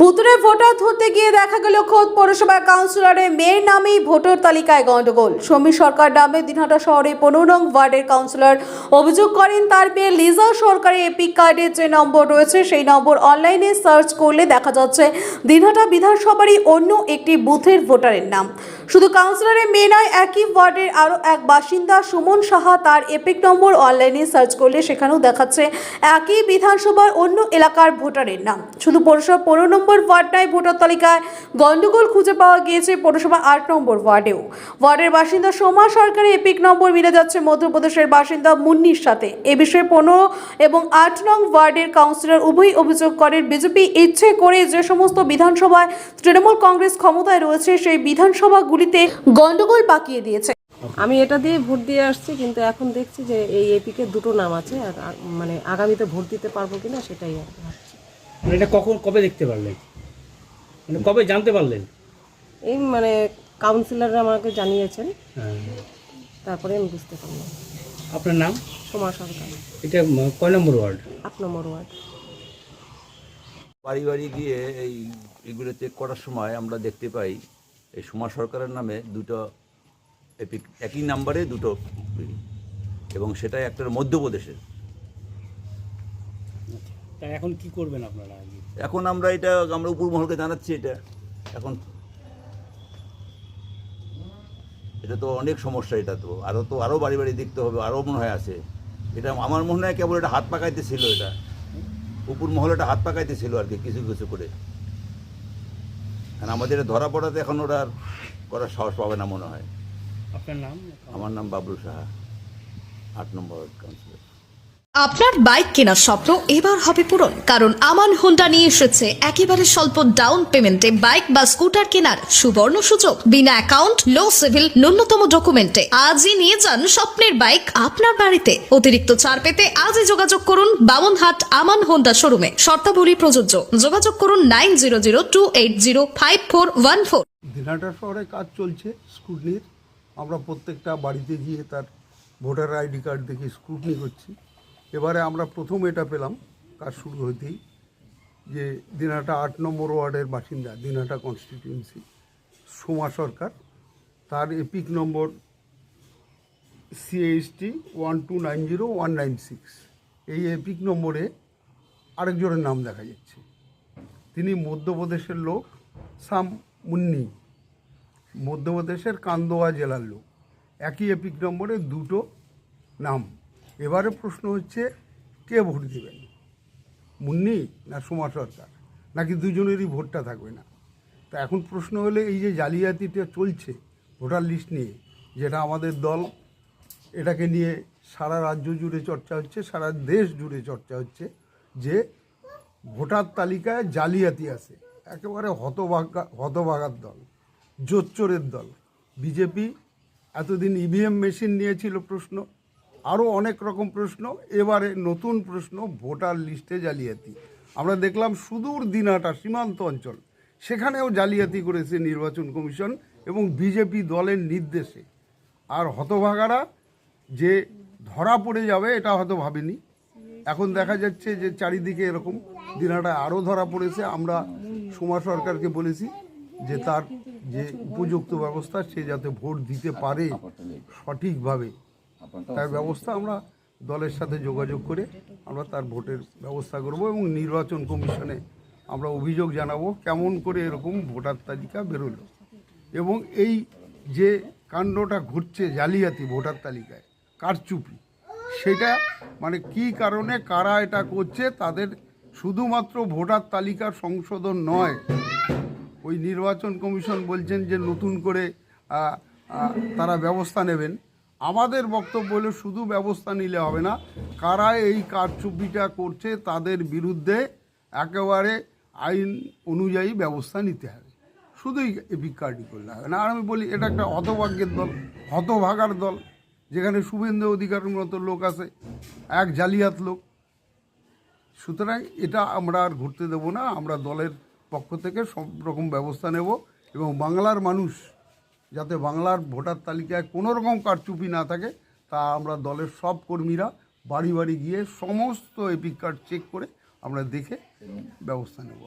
ভুতুরে ভোটার ধরতে গিয়ে দেখা গেল খোদ পৌরসভা কাউন্সিলরের মেয়ের নামেই ভোটার তালিকায় গণ্ডগোল সমীর সরকার নামে দিনহাটা শহরে পনেরো নং ওয়ার্ডের কাউন্সিলর অভিযোগ করেন, তার মেয়ে লিজা সরকারি এপিক কার্ডের যে নম্বর রয়েছে, সেই নম্বর অনলাইনে সার্চ করলে দেখা যাচ্ছে দিনহাটা বিধানসভারই অন্য একটি বুথের ভোটারের নাম। শুধু কাউন্সিলরের মেয়ে নয়, একই ওয়ার্ডের আরও এক বাসিন্দা সুমন সাহা, তার এপিক নম্বর অনলাইনে সার্চ করলে সেখানেও দেখাচ্ছে একই বিধানসভার অন্য এলাকার ভোটারের নাম। শুধু পৌরসভা পনেরো নম্বর ওয়ার্ড নয়, ভোটার তালিকায় গণ্ডগোল খুঁজে পাওয়া গিয়েছে পৌরসভা আট নম্বর ওয়ার্ডেও। ওয়ার্ডের বাসিন্দা সোমা সরকারি এপিক নম্বর মিলে যাচ্ছে মধ্যপ্রদেশের বাসিন্দা মুন্নির সাথে। এ বিষয়ে পনেরো এবং আট নং ওয়ার্ডের কাউন্সিলর উভয়ই অভিযোগ করেন, বিজেপি ইচ্ছে করে যে সমস্ত বিধানসভায় তৃণমূল কংগ্রেস ক্ষমতায় রয়েছে, সেই বিধানসভাগুলিতে গণ্ডগোল পাকিয়ে দিয়েছে। আমি এটা দিয়ে ভোট দিয়ে আসছি, কিন্তু এখন দেখছি যে এই এপিকে দুটো নাম আছে, আর মানে আগামীতে ভোট দিতে পারব কিনা সেটাই। মানে এটা কখন কবে দেখতে পারলেন? মানে কবে জানতে পারলেন? এই মানে কাউন্সিলররা আমাকে জানিয়েছেন। হ্যাঁ। তারপরে আমি বুঝতে পারলাম। আপনার নাম? সোমা সরকার। এটা কয় নম্বর ওয়ার্ড? আট নম্বর ওয়ার্ড। বাড়ি বাড়ি গিয়ে এই এগুলো চেক করার সময় আমরা দেখতে পাই এই সোমা সরকারের নামে দুটো এপিক একই নাম্বারে দুটো এবং সেটা একটা মধ্যপ্রদেশের। তা এখন কি করবেন আপনারা এখন আমরা এটা আমরা উপর মহলকে জানাচ্ছি এটা। এখন এটা তো অনেক সমস্যা এটা তো। আরও তো আরও বাড়ি বাড়ি দেখতে হবে আরও মনে হয় আছে। এটা আমার মনে হয় কেবল এটা হাত পাকাইতে ছিল এটা। উপর মহল এটা হাত পাকাইতে ছিল আর কি কিছু কিছু করে। কারণ আমাদের এটা ধরা পড়াতে এখন ওরা আর করার সাহস পাবে না মনে হয়। আপনার নাম? আমার নাম বাবলু সাহা আট নম্বর কাউন্সিলর। আপনার বাইক কেনার স্বপ্ন এবার হবে পূরণ, কারণ আমান হোন্ডা নিয়ে এসেছে একেবারে স্বল্প ডাউন পেমেন্টে বাইক বা স্কুটার কেনার সুবর্ণ সুযোগ। বিনা অ্যাকাউন্ট লো সিভিল ন্যূনতম ডকুমেন্টে আজই নিয়ে যান স্বপ্নের বাইক আপনার বাড়িতে। অতিরিক্ত ছাড় পেতে আজই যোগাযোগ করুন বামনহাট আমান হোন্ডা শোরুমে শর্তাবলী প্রযোজ্য। যোগাযোগ করুন nine zero zero two eight zero five four one four Dinhata শহরে কাজ চলছে স্ক্রুটনির আমরা প্রত্যেকটা বাড়িতে গিয়ে তার ভোটার আইডি কার্ড দেখে স্ক্রুটনি করছি। এবারে আমরা প্রথম এটা পেলাম, কাজ শুরু হতেই, যে দিনহাটা আট নম্বর ওয়ার্ডের বাসিন্দা দিনহাটা কনস্টিটিউয়েন্সি সোমা সরকার। তার EPIC number CHT one two nine zero one nine six এই এপিক নম্বরে আরেকজনের নাম দেখা যাচ্ছে। তিনি মধ্যপ্রদেশের লোক, সাম মুন্নি। মধ্যপ্রদেশের কান্দোয়া জেলার লোক। একই এপিক নম্বরে দুটো নাম। এবারে প্রশ্ন হচ্ছে, কে ভোট দেবেন? মুন্নি না সোমা সরকার? নাকি দুজনেরই ভোটটা থাকবে না? তা এখন প্রশ্ন হলে, এই যে জালিয়াতিটা চলছে ভোটার লিস্ট নিয়ে, যেটা আমাদের দল, এটাকে নিয়ে সারা রাজ্য জুড়ে চর্চা হচ্ছে, সারা দেশ জুড়ে চর্চা হচ্ছে যে ভোটার তালিকায় জালিয়াতি আছে। একেবারে হতভাগা, হতভাগার দল, জোচ্চোরের দল। বিজেপি এতদিন ইভিএম মেশিন নিয়েছিল প্রশ্ন। আরও অনেক রকম প্রশ্ন, এবারে নতুন প্রশ্ন, ভোটার লিস্টে জালিয়াতি। আমরা দেখলাম সুদূর দিনাটা সীমান্ত অঞ্চল, সেখানেও জালিয়াতি করেছে নির্বাচন কমিশন এবং বিজেপি দলের নির্দেশে। আর হতভাগারা যে ধরা পড়ে যাবে, এটা হয়তো ভাবেনি। এখন দেখা যাচ্ছে যে চারিদিকে এরকম দিনাটা আরও ধরা পড়েছে। আমরা সোমা সরকারকে বলেছি যে তার যে উপযুক্ত ব্যবস্থা, সে যাতে ভোট দিতে পারে সঠিকভাবে। তার ব্যবস্থা আমরা দলের সাথে যোগাযোগ করে আমরা তার ভোটের ব্যবস্থা করব এবং নির্বাচন কমিশনে আমরা অভিযোগ জানাব কেমন করে এরকম ভোটার তালিকা বেরোলো। এবং এই যে কাণ্ডটা ঘটছে জালিয়াতি ভোটার তালিকায় কারচুপি সেটা মানে কি কারণে কারা এটা করছে তাদের শুধুমাত্র ভোটার তালিকার সংশোধন নয় ওই নির্বাচন কমিশন বলছেন যে নতুন করে তারা ব্যবস্থা নেবেন। আমাদের বক্তব্য হলো, শুধু ব্যবস্থা নিলে হবে না, কারা এই কারচুপিটা করছে তাদের বিরুদ্ধে একেবারে আইন অনুযায়ী ব্যবস্থা নিতে হবে। শুধুই এপিক করলে হবে না। আর আমি বলি, এটা একটা হতভাগ্যের দল, হতভাগার দল, যেখানে শুভেন্দু অধিকারের মতো লোক আছে, এক জালিয়াত লোক। সুতরাং এটা আমরা আর ঘুরতে দেব না, আমরা দলের পক্ষ থেকে সব রকম ব্যবস্থা নেব এবং বাংলার মানুষ যাতে বাংলার ভোটার তালিকায় কোনো রকম কারচুপি না থাকে, তা আমরা দলের সব কর্মীরা বাড়ি বাড়ি গিয়ে সমস্ত এপিক কার্ড চেক করে আমরা দেখে ব্যবস্থা নেব